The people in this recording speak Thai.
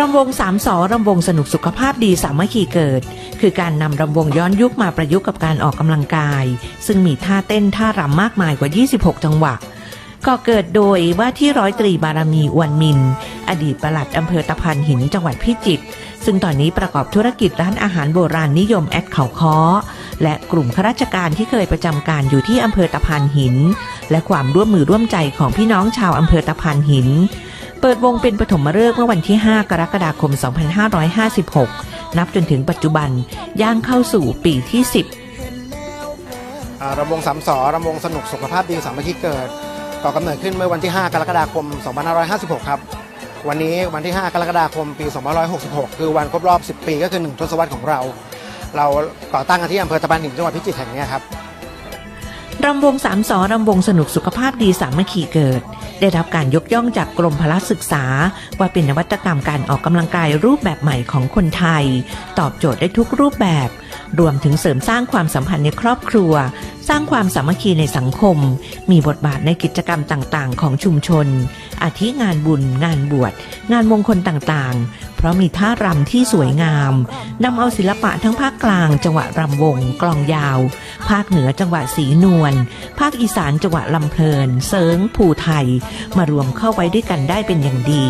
รำวงสามสอรำวงสนุกสุขภาพดีสามัคคีเกิด คือการนำรำวงย้อนยุคมาประยุกต์กับการออกกำลังกาย ซึ่งมีท่าเต้นท่ารำมากมายกว่า 26 จังหวะก่อเกิดโดยว่าที่ร้อยตรีบารมีอวนมิน อดีตประหลัดอำเภอตะพานหินจังหวัดพิจิตรซึ่งตอนนี้ประกอบธุรกิจร้านอาหารโบราณนิยมแอดเขาค้อ และกลุ่มข้าราชการที่เคยประจำการอยู่ที่อำเภอตะพานหิน และความร่วมมือร่วมใจของพี่น้องชาวอำเภอตะพานหิน เปิดวงเป็นปฐมฤกษ์เมื่อวันที่ 5 กรกฎาคม 2556 นับจนถึงปัจจุบันย่างเข้าสู่ปีที่ 10อ่ารำวงสามสอรำวงสนุกสุขภาพดีสามัคคีเกิดก่อกำเนิดขึ้นเมื่อวันที่ 5 กรกฎาคม 2556 ครับ วันนี้วันที่ 5 กรกฎาคม ปี 2566 คือวันครบรอบ 10 ปีก็คือ 1 ทศวรรษของเรา เราก่อตั้งกันที่อำเภอตะพานหินจังหวัดพิจิตรแห่งเนี้ยครับรำวงสามสอรำวงสนุกสุขภาพดีสามัคคีเกิด ได้รับการยกย่องจากกรมพละศึกษา ว่าเป็นนวัตกรรมการออกกำลังกายรูปแบบใหม่ของคนไทย ตอบโจทย์ได้ทุกรูปแบบ รวมถึงเสริมสร้างความสัมพันธ์ในครอบครัว สร้างความสามัคคีในสังคม มีบทบาทในกิจกรรมต่างๆ ของชุมชน อาทิงานบุญ งานบวช งานมงคลต่างๆ เพราะมีท่ารำที่สวยงามนำเอาศิลปะทั้งภาคกลาง จังหวะรำวง กลองยาว ภาคเหนือจังหวะสีนวล ภาคอีสานจังหวะลำเพลินเซิงภูไทย มารวมเข้าไว้ด้วยกันได้เป็นอย่างดี